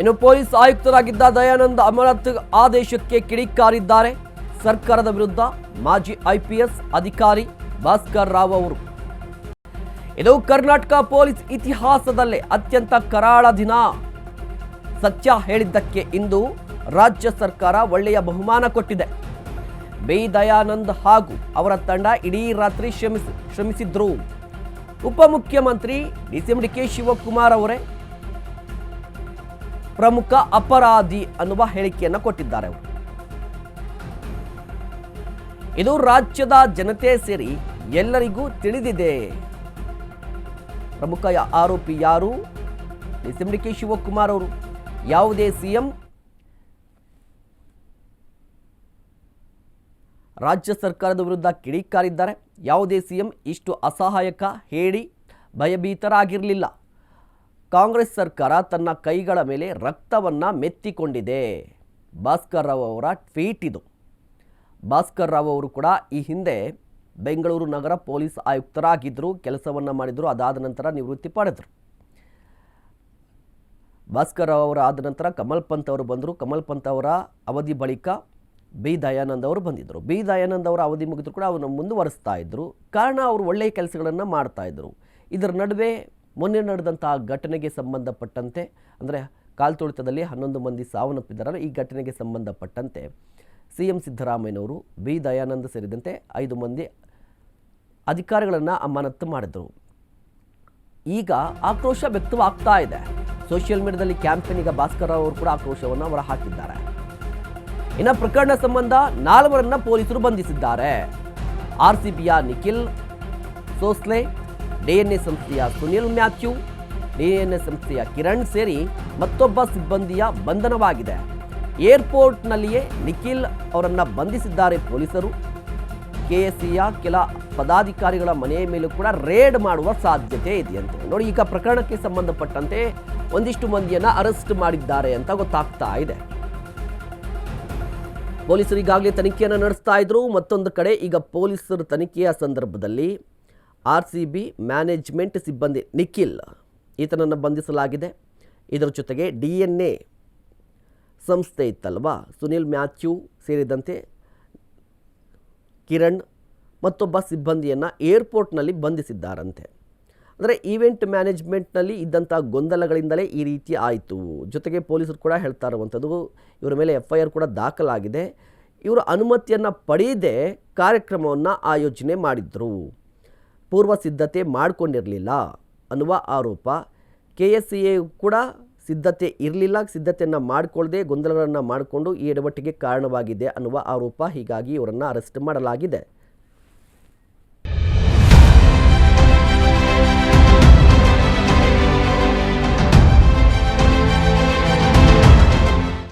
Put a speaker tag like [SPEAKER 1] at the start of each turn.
[SPEAKER 1] ಇನ್ನು ಪೊಲೀಸ್ ಆಯುಕ್ತರಾಗಿದ್ದ ದಯಾನಂದ ಅಮರತ್ ಆದೇಶಕ್ಕೆ ಕಿಡಿಕಾರಿದ್ದಾರೆ. ಸರ್ಕಾರದ ವಿರುದ್ಧ ಮಾಜಿ ಐಪಿಎಸ್ ಅಧಿಕಾರಿ ಭಾಸ್ಕರ್ ರಾವ್ ಅವರು. ಇದು ಕರ್ನಾಟಕ ಪೊಲೀಸ್ ಇತಿಹಾಸದಲ್ಲೇ ಅತ್ಯಂತ ಕರಾಳ ದಿನ. ಸತ್ಯ ಹೇಳಿದ್ದಕ್ಕೆ ಇಂದು ರಾಜ್ಯ ಸರ್ಕಾರ ಒಳ್ಳೆಯ ಬಹುಮಾನ ಕೊಟ್ಟಿದೆ. ಬಿ ದಯಾನಂದ್ ಹಾಗೂ ಅವರ ತಂಡ ಇಡೀ ರಾತ್ರಿ ಶ್ರಮಿಸಿ ಶ್ರಮಿಸಿದ್ರು. ಉಪಮುಖ್ಯಮಂತ್ರಿ ಡಿಸಿಎಂ ಡಿ ಕೆ ಶಿವಕುಮಾರ್ ಅವರೇ ಪ್ರಮುಖ ಅಪರಾಧಿ ಅನ್ನುವ ಹೇಳಿಕೆಯನ್ನು ಕೊಟ್ಟಿದ್ದಾರೆ ಇದು ರಾಜ್ಯದ ಜನತೆ ಸೇರಿ ಎಲ್ಲರಿಗೂ ತಿಳಿದಿದೆ. ಪ್ರಮುಖ ಆರೋಪಿ ಯಾರು? ಡಿಕೆ ಶಿವಕುಮಾರ್ ಅವರು. ಯಾವುದೇ ಸಿಎಂ? ರಾಜ್ಯ ಸರ್ಕಾರದ ವಿರುದ್ಧ ಕಿಡಿಕಾರಿದ್ದಾರೆ. ಯಾವುದೇ ಸಿಎಂ ಇಷ್ಟು ಅಸಹಾಯಕ ಹೇಳಿ ಭಯಭೀತರಾಗಿರಲಿಲ್ಲ. ಕಾಂಗ್ರೆಸ್ ಸರ್ಕಾರ ತನ್ನ ಕೈಗಳ ಮೇಲೆ ರಕ್ತವನ್ನು ಮೆತ್ತಿಕೊಂಡಿದೆ. ಭಾಸ್ಕರ್ ರಾವ್ ಅವರ ಟ್ವೀಟ್ ಇದು. ಭಾಸ್ಕರ್ ರಾವ್ ಅವರು ಕೂಡ ಈ ಹಿಂದೆ ಬೆಂಗಳೂರು ನಗರ ಪೊಲೀಸ್ ಆಯುಕ್ತರಾಗಿದ್ದರು ಕೆಲಸವನ್ನು ಮಾಡಿದರು, ಅದಾದ ನಂತರ ನಿವೃತ್ತಿ ಪಡೆದರು. ಭಾಸ್ಕರ್ ರಾವ್ ಅವರು ಆದ ನಂತರ ಕಮಲ್ ಪಂತ್ ಅವರು ಬಂದರು. ಕಮಲ್ ಪಂತ್ ಅವರ ಅವಧಿ ಬಳಿಕ ಬಿ ದಯಾನಂದ್ ಅವರು ಬಂದಿದ್ದರು ಬಿ ದಯಾನಂದ್ ಅವರ ಅವಧಿ ಮುಗಿದ್ರು ಕೂಡ ಅವನ್ನ ಮುಂದುವರಿಸ್ತಾ ಇದ್ದರು ಕಾರಣ ಅವರು ಒಳ್ಳೆಯ ಕೆಲಸಗಳನ್ನು ಮಾಡ್ತಾಯಿದ್ರು ಇದರ ನಡುವೆ ಮೊನ್ನೆ ನಡೆದಂತಹ ಘಟನೆಗೆ ಸಂಬಂಧಪಟ್ಟಂತೆ, ಅಂದರೆ ಕಾಲ್ತುಳಿತದಲ್ಲಿ ಹನ್ನೊಂದು ಮಂದಿ ಸಾವನ್ನಪ್ಪಿದ್ದಾರಲ್ಲ, ಈ ಘಟನೆಗೆ ಸಂಬಂಧಪಟ್ಟಂತೆ ಸಿ ಎಂ ಸಿದ್ದರಾಮಯ್ಯನವರು ಬಿ ದಯಾನಂದ ಸೇರಿದಂತೆ ಐದು ಮಂದಿ ಅಧಿಕಾರಿಗಳನ್ನು ಅಮಾನತ್ತು ಮಾಡಿದರು. ಈಗ ಆಕ್ರೋಶ ವ್ಯಕ್ತವಾಗ್ತಾ ಇದೆ. ಸೋಷಿಯಲ್ ಮೀಡಿಯಾದಲ್ಲಿ ಕ್ಯಾಂಪೇನ್ ಈಗ ಭಾಸ್ಕರ್ ಅವರು ಕೂಡ ಆಕ್ರೋಶವನ್ನು ಅವರು ಹಾಕಿದ್ದಾರೆ. ಇನ್ನು ಪ್ರಕರಣ ಸಂಬಂಧ ನಾಲ್ವರನ್ನ ಪೊಲೀಸರು ಬಂಧಿಸಿದ್ದಾರೆ. ಆರ್ ಸಿ ಬಿಯ ನಿಖಿಲ್ ಸೋಸ್ಲೆ ಡಿಎನ್ಎ ಸಂಸ್ಥೆಯ ಸುನಿಲ್ ಮ್ಯಾಥ್ಯೂ ಡಿಎನ್ಎ ಸಂಸ್ಥೆಯ ಕಿರಣ್ ಸೇರಿ ಮತ್ತೊಬ್ಬ ಸಿಬ್ಬಂದಿಯ ಬಂಧನವಾಗಿದೆ. ಏರ್ಪೋರ್ಟ್ನಲ್ಲಿಯೇ ನಿಖಿಲ್ ಅವರನ್ನು ಬಂಧಿಸಿದ್ದಾರೆ ಪೊಲೀಸರು. ಕೆಎಸ್ಸಿಯ ಕೆಲ ಪದಾಧಿಕಾರಿಗಳ ಮನೆಯ ಮೇಲೂ ಕೂಡ ರೇಡ್ ಮಾಡುವ ಸಾಧ್ಯತೆ ಇದೆಯಂತೆ. ನೋಡಿ, ಈಗ ಪ್ರಕರಣಕ್ಕೆ ಸಂಬಂಧಪಟ್ಟಂತೆ ಒಂದಿಷ್ಟು ಮಂದಿಯನ್ನು ಅರೆಸ್ಟ್ ಮಾಡಿದ್ದಾರೆ ಅಂತ ಗೊತ್ತಾಗ್ತಾ ಇದೆ. ಪೊಲೀಸರು ಈಗಾಗಲೇ ತನಿಖೆಯನ್ನು ನಡೆಸ್ತಾ ಇದ್ರು. ಮತ್ತೊಂದು ಕಡೆ ಈಗ ಪೊಲೀಸರು ತನಿಖೆಯ ಸಂದರ್ಭದಲ್ಲಿ ಆರ್ ಸಿ ಬಿ ಮ್ಯಾನೇಜ್ಮೆಂಟ್ ಸಿಬ್ಬಂದಿ ನಿಖಿಲ್ ಈತನನ್ನು ಬಂಧಿಸಲಾಗಿದೆ. ಇದರ ಜೊತೆಗೆ ಡಿ ಎನ್ ಎ ಸಂಸ್ಥೆ ಇತ್ತಲ್ವಾ? ಸುನಿಲ್ ಮ್ಯಾಥ್ಯೂ ಸೇರಿದಂತೆ ಕಿರಣ್ ಮತ್ತೊಬ್ಬ ಸಿಬ್ಬಂದಿಯನ್ನು ಏರ್ಪೋರ್ಟ್ನಲ್ಲಿ ಬಂಧಿಸಿದ್ದಾರಂತೆ. ಅಂದರೆ ಈವೆಂಟ್ ಮ್ಯಾನೇಜ್ಮೆಂಟ್ನಲ್ಲಿ ಇದ್ದಂಥ ಗೊಂದಲಗಳಿಂದಲೇ ಈ ರೀತಿ ಆಯಿತು. ಜೊತೆಗೆ ಪೊಲೀಸರು ಕೂಡ ಹೇಳ್ತಾ ಇರುವಂಥದ್ದು, ಇವರ ಮೇಲೆ ಎಫ್ ಐ ಆರ್ ಕೂಡ ದಾಖಲಾಗಿದೆ. ಇವರು ಅನುಮತಿಯನ್ನು ಪಡೆಯದೆ ಕಾರ್ಯಕ್ರಮವನ್ನು ಆಯೋಜನೆ ಮಾಡಿದ್ರು. ಪೂರ್ವ ಸಿದ್ಧತೆ ಮಾಡಿಕೊಂಡಿರಲಿಲ್ಲ ಅನ್ನುವ ಆರೋಪ. ಕೆ ಎಸ್ ಸಿ ಎ ಕೂಡ ಸಿದ್ಧತೆ ಇರಲಿಲ್ಲ, ಸಿದ್ಧತೆಯನ್ನು ಮಾಡಿಕೊಳ್ಳದೆ ಗೊಂದಲಗಳನ್ನು ಮಾಡಿಕೊಂಡು ಈ ಎಡವಟ್ಟಿಗೆ ಕಾರಣವಾಗಿದೆ ಅನ್ನುವ ಆರೋಪ. ಹೀಗಾಗಿ ಇವರನ್ನು ಅರೆಸ್ಟ್ ಮಾಡಲಾಗಿದೆ.